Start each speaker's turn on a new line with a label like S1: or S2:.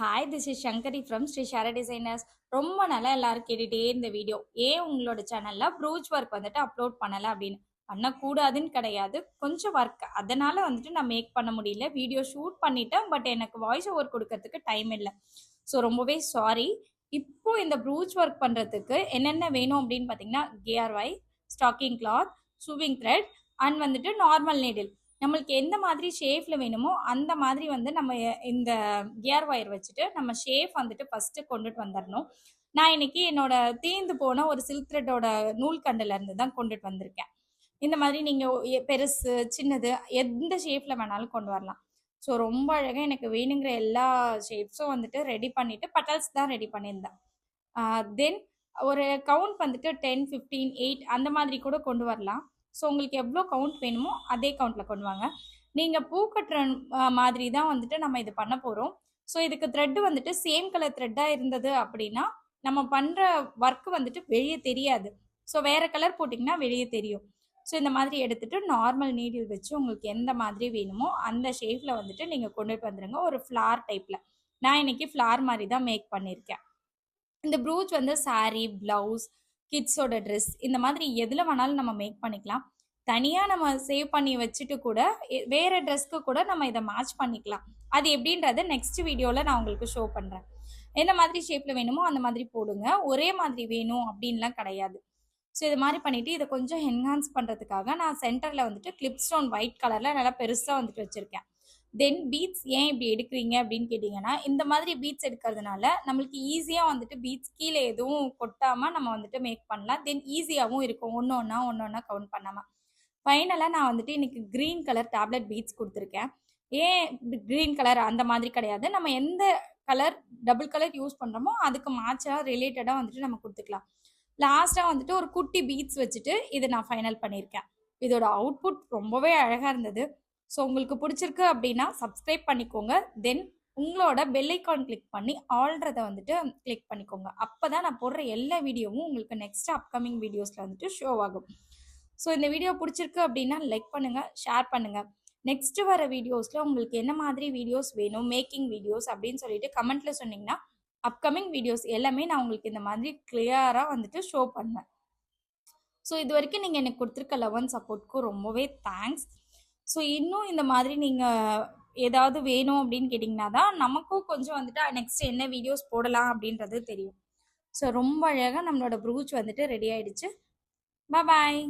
S1: Hi this is Sankari from Sri Shara designers ரொம்ப நல்லா எல்லாரும் கேட்டுகிட்டே இந்த வீடியோ ஏன் உங்களோட சேனலில் ப்ரூச் ஒர்க் வந்துட்டு அப்லோட் பண்ணலை அப்படின்னு. பண்ணக்கூடாதுன்னு கிடையாது. கொஞ்சம் ஒர்க் அதனால வந்துட்டு நான் மேக் பண்ண முடியல. வீடியோ ஷூட் பண்ணிட்டேன். பட் எனக்கு வாய்ஸ் ஓவர் கொடுக்கறதுக்கு டைம் இல்லை. ஸோ ரொம்பவே சாரி இப்போ இந்த ப்ரூச் ஒர்க் பண்ணுறதுக்கு என்னென்ன வேணும் அப்படின்னு பார்த்தீங்கன்னா கேஆர்வை stocking cloth sewing thread and வந்துட்டு நார்மல் நீடில் நம்மளுக்கு எந்த மாதிரி ஷேஃபில் வேணுமோ அந்த மாதிரி வந்து நம்ம இந்த கியர் ஒயர் வச்சுட்டு நம்ம ஷேஃப் வந்துட்டு ஃபஸ்ட்டு கொண்டுட்டு வந்துடணும் நான் இன்னைக்கு என்னோட தீந்து போன ஒரு சில்க் த்ரெட்டோட நூல்கண்டுல தான் கொண்டுட்டு வந்திருக்கேன். இந்த மாதிரி நீங்கள் பெருசு சின்னது எந்த ஷேஃபில் வேணாலும் கொண்டு வரலாம். ஸோ ரொம்ப அழகாக எனக்கு வேணுங்கிற எல்லா ஷேப்ஸும் வந்துட்டு ரெடி பண்ணிவிட்டு பட்டல்ஸ் தான் ரெடி பண்ணியிருந்தேன். தென் ஒரு கவுண்ட் வந்துட்டு டென் ஃபிஃப்டீன் எயிட் அந்த மாதிரி கூட கொண்டு வரலாம். ஸோ உங்களுக்கு எவ்வளோ கவுண்ட் வேணுமோ அதே கவுண்ட்டில் கொண்டு வாங்க. நீங்கள் பூ கட்டுற மாதிரி தான் வந்துட்டு நம்ம இது பண்ண போகிறோம் ஸோ இதுக்கு த்ரெட்டு வந்துட்டு சேம் கலர் த்ரெட்டாக இருந்தது அப்படின்னா நம்ம பண்ணுற ஒர்க் வந்துட்டு வெளியே தெரியாது. ஸோ வேறு கலர் போட்டிங்கன்னா வெளியே தெரியும். ஸோ இந்த மாதிரி எடுத்துட்டு நார்மல் நீடில் வச்சு உங்களுக்கு எந்த மாதிரி வேணுமோ அந்த ஷேப்பில் வந்துட்டு நீங்கள் கொண்டுட்டு வந்துடுங்க ஒரு ஃப்ளார் டைப்பில் நான் இன்னைக்கு ஃப்ளார் மாதிரி தான் மேக் பண்ணியிருக்கேன் இந்த ப்ரூச் வந்து சாரீ ப்ளவுஸ் கிட்ஸோட ட்ரெஸ் இந்த மாதிரி எதில் வேணாலும் நம்ம மேக் பண்ணிக்கலாம். தனியாக நம்ம சேவ் பண்ணி வச்சுட்டு கூட வேறு ட்ரெஸ்க்கு கூட நம்ம இதை மேட்ச் பண்ணிக்கலாம். அது எப்படின்றத நெக்ஸ்ட் வீடியோவில் நான் உங்களுக்கு ஷோ பண்ணுறேன் எந்த மாதிரி ஷேப்பில் வேணுமோ அந்த மாதிரி போடுங்க. ஒரே மாதிரி வேணும் அப்படின்லாம் கிடையாது. ஸோ இது மாதிரி பண்ணிவிட்டு இதை கொஞ்சம் என்ஹான்ஸ் பண்ணுறதுக்காக நான் சென்டரில் வந்துட்டு கிளிப் ஸ்டோன் ஒயிட் கலரில் நல்லா பெருசாக வந்துட்டு வச்சுருக்கேன். தென் பீட்ஸ் ஏன் இப்படி எடுக்கிறீங்க அப்படின்னு கேட்டிங்கன்னா இந்த மாதிரி பீட்ஸ் எடுக்கிறதுனால நம்மளுக்கு ஈஸியாக வந்துட்டு பீட்ஸ் கீழே எதுவும் கொட்டாமல் நம்ம வந்துட்டு மேக் பண்ணலாம். தென் ஈஸியாகவும் இருக்கும். ஒன்று ஒன்றா ஒன்று ஒன்றா கவுண்ட் பண்ணாமல் ஃபைனலாக நான் வந்துட்டு இன்னைக்கு க்ரீன் கலர் டேப்லெட் பீட்ஸ் கொடுத்துருக்கேன். ஏன் க்ரீன் கலர் அந்த மாதிரி கிடையாது. நம்ம எந்த கலர் டபுள் கலர் யூஸ் பண்ணுறோமோ அதுக்கு மேட்சாக ரிலேட்டடாக வந்துட்டு நம்ம கொடுத்துக்கலாம். லாஸ்ட்டாக வந்துட்டு ஒரு குட்டி பீட்ஸ் வச்சுட்டு இதை நான் ஃபைனல் பண்ணியிருக்கேன். இதோட அவுட்புட் ரொம்பவே அழகாக இருந்தது. ஸோ உங்களுக்கு பிடிச்சிருக்கு அப்படின்னா சப்ஸ்கிரைப் பண்ணிக்கோங்க. தென் உங்களோட பெல்லைக்கான் கிளிக் பண்ணி ஆல்றதை வந்துட்டு கிளிக் பண்ணிக்கோங்க. அப்போ தான் நான் போடுற எல்லா வீடியோவும் உங்களுக்கு நெக்ஸ்ட் அப்கமிங் வீடியோஸில் வந்துட்டு ஷோ ஆகும். ஸோ இந்த வீடியோ பிடிச்சிருக்கு அப்படின்னா லைக் பண்ணுங்கள் ஷேர் பண்ணுங்கள் நெக்ஸ்ட் வர வீடியோஸில் உங்களுக்கு என்ன மாதிரி வீடியோஸ் வேணும் மேக்கிங் வீடியோஸ் அப்படின்னு சொல்லிட்டு கமெண்ட்டில் சொன்னீங்கன்னா அப்கமிங் வீடியோஸ் எல்லாமே நான் உங்களுக்கு இந்த மாதிரி கிளியராக வந்துட்டு ஷோ பண்ணுவேன். ஸோ இது வரைக்கும் நீங்கள் எனக்கு கொடுத்துருக்க லெவன் சப்போர்ட்க்கு ரொம்பவே தேங்க்ஸ் ஸோ இன்னும் இந்த மாதிரி நீங்கள் ஏதாவது வேணும் அப்படின்னு கேட்டிங்கன்னா தான் நமக்கும் கொஞ்சம் வந்துட்டு நெக்ஸ்ட் என்ன வீடியோஸ் போடலாம் அப்படின்றது தெரியும். ஸோ ரொம்ப அழகாக நம்மளோட ப்ரூச் வந்துட்டு ரெடி ஆயிடுச்சு. பாய்